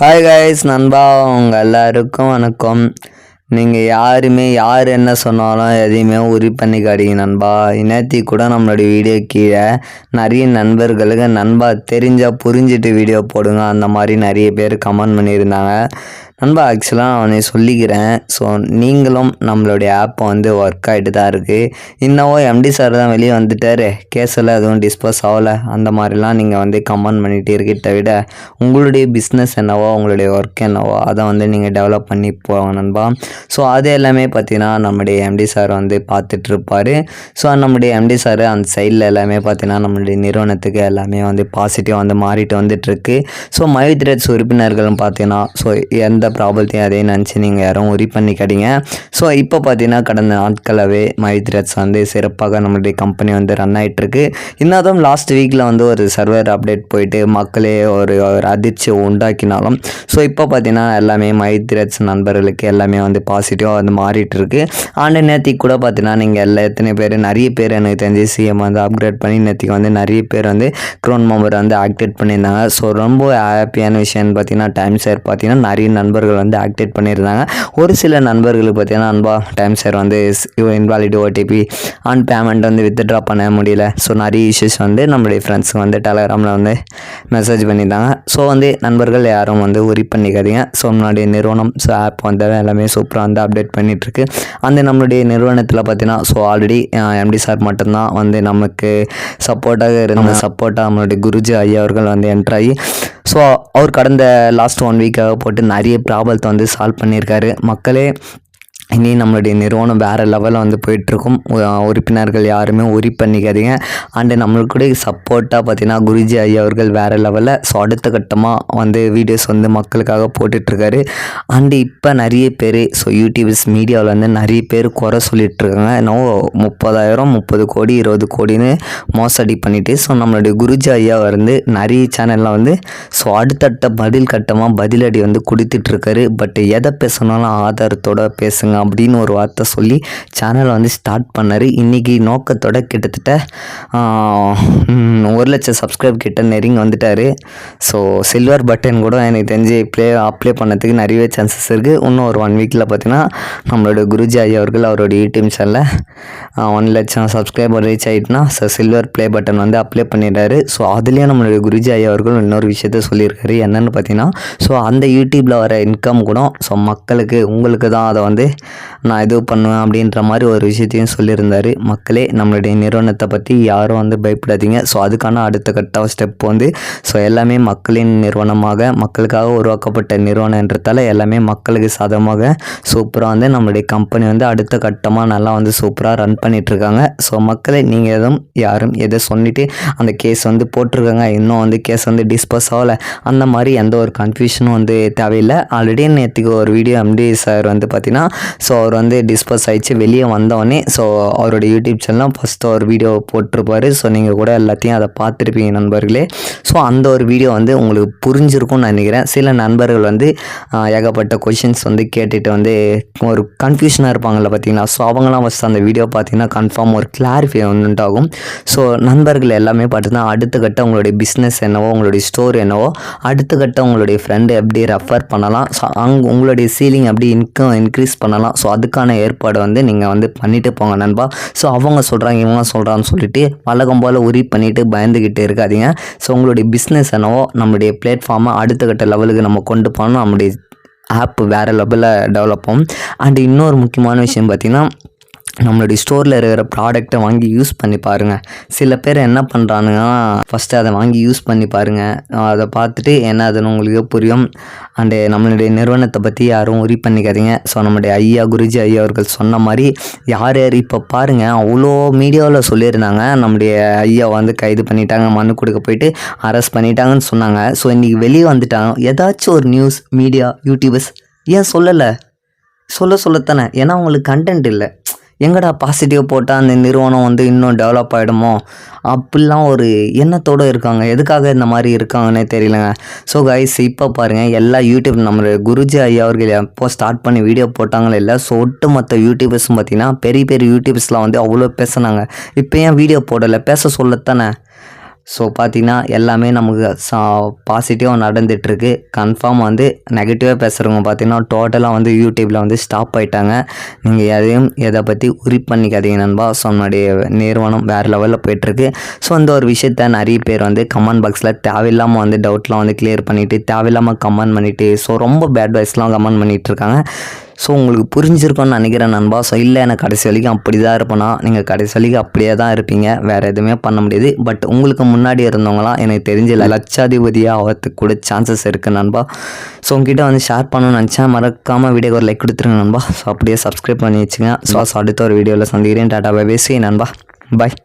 Hi guys நண்பா உங்கள் எல்லாருக்கும் வணக்கம். நீங்கள் யாருமே யார் என்ன சொன்னாலும் எதையுமே உரி பண்ணிக்காதீங்க நண்பா. இனத்தி கூட நம்மளுடைய வீடியோ கீழே நிறைய நண்பர்களுக்கு நண்பா தெரிஞ்சால் புரிஞ்சுட்டு வீடியோ போடுங்க. அந்த மாதிரி நிறைய பேர் கமெண்ட் பண்ணியிருந்தாங்க. நண்பா ஆக்சுவலாக நான் உன்னை சொல்லிக்கிறேன். ஸோ நீங்களும் நம்மளுடைய ஆப் வந்து ஒர்க் ஆகிட்டு தான் இருக்குது இன்னவோ எம்டி சார் தான் வெளியே வந்துட்டாரு. கேஸில் எதுவும் டிஸ்போஸ் ஆகலை. அந்த மாதிரிலாம் நீங்கள் வந்து கமெண்ட் பண்ணிகிட்டு இருக்கிட்ட விட உங்களுடைய பிஸ்னஸ் என்னவோ உங்களுடைய ஒர்க் என்னவோ அதை வந்து நீங்கள் டெவலப் பண்ணி போவாங்க நண்பா. ஸோ அது எல்லாமே பார்த்தீங்கன்னா நம்முடைய எம்டி சார் வந்து பார்த்துட்ருப்பார் ஸோ நம்முடைய எம்டி சார் அந்த சைடில் எல்லாமே பார்த்தீங்கன்னா நம்மளுடைய நிறுவனத்துக்கு எல்லாமே வந்து பாசிட்டிவாக வந்து மாறிட்டு வந்துட்டுருக்கு ஸோ மைத்ரேட்ஸ் உறுப்பினர்களும் பார்த்தீங்கன்னா ஸோ எந்த ப்ராப்ளத்தையும் அதே நினச்சி நீங்கள் யாரும் உரி பண்ணிக்காடிங்க ஸோ இப்போ பார்த்தீங்கன்னா கடந்த நாட்களாகவே மைத்ரேட்ஸ் வந்து சிறப்பாக நம்மளுடைய கம்பெனி வந்து ரன் ஆகிட்டுருக்கு இன்னதும் லாஸ்ட் வீக்கில் வந்து ஒரு சர்வர் அப்டேட் போயிட்டு மக்களே ஒரு ஒரு அதிர்ச்சியை உண்டாக்கினாலும் ஸோ இப்போ பார்த்தீங்கன்னா எல்லாமே மைத்ரேட்ஸ் நண்பர்களுக்கு எல்லாமே வந்து பாசிட்டிவாக வந்து மாறிட்டு இருக்கு ஆண்டு நேத்திக்கு கூட பார்த்தீங்கன்னா நீங்கள் எல்லா எத்தனை பேர் நிறைய பேர் எனக்கு தெரிஞ்சு சிஎம் வந்து அப்கிரேட் பண்ணி நேத்திக்கு வந்து நிறைய பேர் வந்து க்ரோன் மெம்பர் வந்து ஆக்டிவேட் பண்ணியிருந்தாங்க. ஸோ ரொம்ப ஹாப்பியான விஷயம்னு பார்த்தீங்கன்னா டைம் ஷேர் பார்த்தீங்கன்னா நிறைய நண்பர்கள் வந்து ஆக்டிவேட் பண்ணியிருந்தாங்க. ஒரு சில நண்பர்களுக்கு பார்த்தீங்கன்னா அன்பா டைம் ஷேர் வந்து இன்வாலிட் ஓடிபி ஆன் பேமெண்ட் வந்து வித்ட்ரா பண்ண முடியல. ஸோ நிறைய இஷ்யூஸ் வந்து நம்மளுடைய ஃப்ரெண்ட்ஸுக்கு வந்து டெலகிராமில் வந்து மெசேஜ் பண்ணியிருந்தாங்க. ஸோ வந்து நண்பர்கள் யாரும் வந்து உரி பண்ணிக்காதீங்க. ஸோ நம்மளுடைய நிறுவனம் ஸோ ஆப் வந்து எல்லாமே சூப்பராக வந்து அப்டேட் பண்ணிகிட்ருக்கு அந்த நம்மளுடைய நிறுவனத்தில் பார்த்தீங்கன்னா ஸோ ஆல்ரெடி எம்டி சார் மட்டும்தான் வந்து நமக்கு சப்போர்ட்டாக இருந்த சப்போர்ட்டாக நம்மளுடைய குருஜி ஐயா அவர்கள் வந்து என்ட்ராகி ஸோ அவர் கடந்த லாஸ்ட் ஒன் வீக்காக போட்டு நிறைய ப்ராப்ளத்தை வந்து சால்வ் பண்ணியிருக்காரு மக்களே இனி நம்மளுடைய நிறுவனம் வேறு லெவலில் வந்து போயிட்டுருக்கும். உறுப்பினர்கள் யாருமே உரி பண்ணிக்காதீங்க. அண்டு நம்மளுக்கு கூட சப்போர்ட்டாக பார்த்தீங்கன்னா குருஜி ஐயா அவர்கள் வேறு லெவலில் ஸோ அடுத்த கட்டமாக வந்து வீடியோஸ் வந்து மக்களுக்காக போட்டுட்ருக்காரு அண்டு இப்போ நிறைய பேர் ஸோ யூடியூப்ஸ் மீடியாவில் வந்து நிறைய பேர் குறை சொல்லிகிட்ருக்காங்க இருக்காங்க முப்பதாயிரம் முப்பது கோடி இருபது கோடின்னு மோசடி பண்ணிவிட்டு ஸோ நம்மளுடைய குருஜி ஐயா வந்து நிறைய சேனலில் வந்து ஸோ அடுத்தடுத்த பதில் கட்டமாக பதிலடி வந்து கொடுத்துட்ருக்காரு பட் எதை பேசணும்னாலும் ஆதாரத்தோட பேசுங்க. அப்படின்னு ஒரு வார்த்தை சொல்லி சேனலை வந்து ஸ்டார்ட் பண்ணார். இன்றைக்கி நோக்கத்தோட கிட்டத்தட்ட ஒரு லட்சம் சப்ஸ்கிரைப் கிட்ட நெருங்கி வந்துட்டார். ஸோ சில்வர் பட்டன் கூட எனக்கு தெரிஞ்சு ப்ளே அப்ளை பண்ணதுக்கு நிறையவே சான்சஸ் இருக்குது இன்னும் ஒரு ஒன் வீக்கில் பார்த்தீங்கன்னா நம்மளோட குருஜி ஐயா அவர்கள் அவரோட யூடியூப் சேனலில் ஒன் லட்சம் சப்ஸ்கிரைபர் ரீச் ஆகிட்டுனா ஸோ சில்வர் ப்ளே பட்டன் வந்து அப்ளை பண்ணிடுறாரு. ஸோ அதுலேயும் நம்மளுடைய குருஜி ஐயா அவர்கள் இன்னொரு விஷயத்த சொல்லியிருக்காரு. என்னென்னு பார்த்தீங்கன்னா ஸோ அந்த யூடியூப்பில் வர இன்கம் கூட ஸோ மக்களுக்கு உங்களுக்கு தான் அதை வந்து நான் இது பண்ணுவேன் அப்படின்ற மாதிரி ஒரு விஷயத்தையும் சொல்லியிருந்தார். மக்களே நம்மளுடைய நிறுவனத்தை பற்றி யாரும் வந்து பயப்படாதீங்க. ஸோ அதுக்கான அடுத்த கட்ட ஸ்டெப் வந்து ஸோ எல்லாமே மக்களின் நிறுவனமாக மக்களுக்காக உருவாக்கப்பட்ட நிறுவனன்றதால எல்லாமே மக்களுக்கு சாதகமாக சூப்பராக வந்து நம்மளுடைய கம்பெனி வந்து அடுத்த கட்டமாக நல்லா வந்து சூப்பராக ரன் பண்ணிகிட்ருக்காங்க ஸோ மக்களை நீங்கள் எதுவும் யாரும் எதை சொல்லிவிட்டு அந்த கேஸ் வந்து போட்டிருக்காங்க இன்னும் வந்து கேஸ் வந்து டிஸ்பஸ் ஆகலை அந்த மாதிரி எந்த ஒரு கன்ஃபியூஷனும் வந்து தேவையில்லை. ஆல்ரெடி நேற்றுக்கு ஒரு வீடியோ எம்டி சார் வந்து பார்த்திங்கன்னா ஸோ அவர் வந்து டிஸ்பஸ் ஆகிடுச்சு வெளியே வந்தோடனே ஸோ அவரோட யூடியூப் சேனல்லாம் ஃபஸ்ட்டு ஒரு வீடியோ போட்டிருப்பாரு. ஸோ நீங்கள் கூட எல்லாத்தையும் அதை பார்த்துருப்பீங்க நண்பர்களே. ஸோ அந்த ஒரு வீடியோ வந்து உங்களுக்கு புரிஞ்சிருக்கும்னு நினைக்கிறேன். சில நண்பர்கள் வந்து ஏகப்பட்ட கொஷின்ஸ் வந்து கேட்டுட்டு வந்து ஒரு கன்ஃபியூஷனாக இருப்பாங்கள்ல பார்த்தீங்களா ஸோ அவங்களாம் ஃபஸ்ட் அந்த வீடியோ பார்த்தீங்கன்னா கன்ஃபார்ம் ஒரு கிளாரிஃபை உண்டாகும். ஸோ நண்பர்கள் எல்லாமே பார்த்தீங்கன்னா அடுத்த கட்ட உங்களுடைய பிஸ்னஸ் என்னவோ உங்களுடைய ஸ்டோர் என்னவோ அடுத்த கட்ட உங்களுடைய ஃப்ரெண்டு எப்படி ரெஃபர் பண்ணலாம்? ஸோ அங்கே உங்களுடைய சீலிங் எப்படி இன்கம் இன்க்ரீஸ் பண்ணலாம்? ஸோ அதுக்கான ஏற்பாடு வந்து நீங்கள் வந்து பண்ணிட்டு போங்க நண்பா. ஸோ அவங்க சொல்கிறாங்க இவங்க சொல்கிறான்னு சொல்லிட்டு வழக்கம் போல் உரி பண்ணிட்டு பயந்துக்கிட்டு இருக்காதீங்க. ஸோ உங்களுடைய பிஸ்னஸ் என்னவோ நம்மளுடைய பிளாட்ஃபார்மை அடுத்த கட்ட லெவலுக்கு நம்ம கொண்டு போகணும். நம்மளுடைய ஆப் வேறு லெவலில் டெவலப் ஆகும். அண்ட் இன்னொரு முக்கியமான விஷயம் பார்த்திங்கன்னா நம்மளுடைய ஸ்டோரில் இருக்கிற ப்ராடக்ட்டை வாங்கி யூஸ் பண்ணி பாருங்கள் சில பேர் என்ன பண்ணுறானுங்கன்னா ஃபஸ்ட்டு அதை வாங்கி யூஸ் பண்ணி பாருங்கள் அதை பார்த்துட்டு என்ன அதுன்னு உங்களுக்கு புரியும். அண்டு நம்மளுடைய நிறுவனத்தை பற்றி யாரும் உரி பண்ணிக்காதீங்க. ஸோ நம்மளுடைய ஐயா குருஜி ஐயா அவர்கள் சொன்ன மாதிரி யார் யார் இப்போ பாருங்கள் அவ்வளோ மீடியாவில் சொல்லியிருந்தாங்க. நம்முடைய ஐயா வந்து கைது பண்ணிட்டாங்க மனு கொடுக்க போயிட்டு அரெஸ்ட் பண்ணிட்டாங்கன்னு சொன்னாங்க. ஸோ இன்றைக்கி வெளியே வந்துட்டாங்க ஏதாச்சும் ஒரு நியூஸ் மீடியா யூடியூபர்ஸ் ஏன் சொல்லலை? சொல்ல சொல்லத்தானே? ஏன்னா அவங்களுக்கு கண்டென்ட் இல்லை. எங்கடா பாசிட்டிவ் போட்டால் அந்த நிறுவனம் வந்து இன்னும் டெவலப் ஆகிடுமோ அப்படிலாம் ஒரு எண்ணத்தோடு இருக்காங்க. எதுக்காக இந்த மாதிரி இருக்காங்கன்னே தெரியலங்க. ஸோ கைஸ் இப்போ பாருங்கள் எல்லா யூடியூப் நம்ம குருஜி ஐயா அவர்கள் எப்போ ஸ்டார்ட் பண்ணி வீடியோ போட்டாங்களே இல்லை ஸோ ஒட்டு மற்ற யூடியூபர்ஸும் பார்த்தீங்கன்னா பெரிய பெரிய யூடியூபர்ஸ்லாம் வந்து அவ்வளோ பேசுனாங்க. இப்போ ஏன் வீடியோ போடலை? பேச சொல்லத்தானே? ஸோ பார்த்தீங்கன்னா எல்லாமே நமக்கு சா பாசிட்டிவாக நடந்துகிட்ருக்கு கன்ஃபார்ம் வந்து நெகட்டிவாக பேசுகிறவங்க பார்த்தீங்கன்னா டோட்டலாக வந்து யூடியூப்பில் வந்து ஸ்டாப் ஆயிட்டாங்க. நீங்கள் எதையும் எதை பற்றி உரி பண்ணிக்காதீங்க நண்பா. ஸோ நம்மளுடைய நிறுவனம் வேறு லெவலில் போயிட்டுருக்கு. ஸோ அந்த ஒரு விஷயத்த நிறைய பேர் வந்து கமெண்ட் பாக்ஸில் தேவையில்லாமல் வந்து டவுட்லாம் வந்து கிளியர் பண்ணிவிட்டு தேவையில்லாமல் கமெண்ட் பண்ணிவிட்டு ஸோ ரொம்ப பேட் வாய்ஸ்லாம் கமெண்ட் பண்ணிகிட்ருக்காங்க ஸோ உங்களுக்கு புரிஞ்சிருக்கும்னு நினைக்கிறேன் நண்பா. ஸோ இல்லை எனக்கு கடைசி வரைக்கும் அப்படி தான் இருப்பேனா? நீங்கள் கடைசி வரைக்கும் அப்படியே தான் இருப்பீங்க. வேறு எதுவுமே பண்ண முடியாது. பட் உங்களுக்கு முன்னாடி இருந்தவங்களாம் எனக்கு தெரிஞ்ச லட்சாதிபதியாக ஆகிறதுக்கு கூட சான்சஸ் இருக்குது நண்பா. ஸோ உங்ககிட்ட வந்து ஷேர் பண்ணணும்னு நினச்சேன். மறக்காமல் வீடியோ ஒரு லைக் கொடுத்துருங்க நண்பா. ஸோ அப்படியே சப்ஸ்கிரைப் பண்ணி வச்சுங்க ஸோ அடுத்த ஒரு வீடியோவில் சந்திக்கிறேன். டாட்டா பேசி நண்பா. பாய்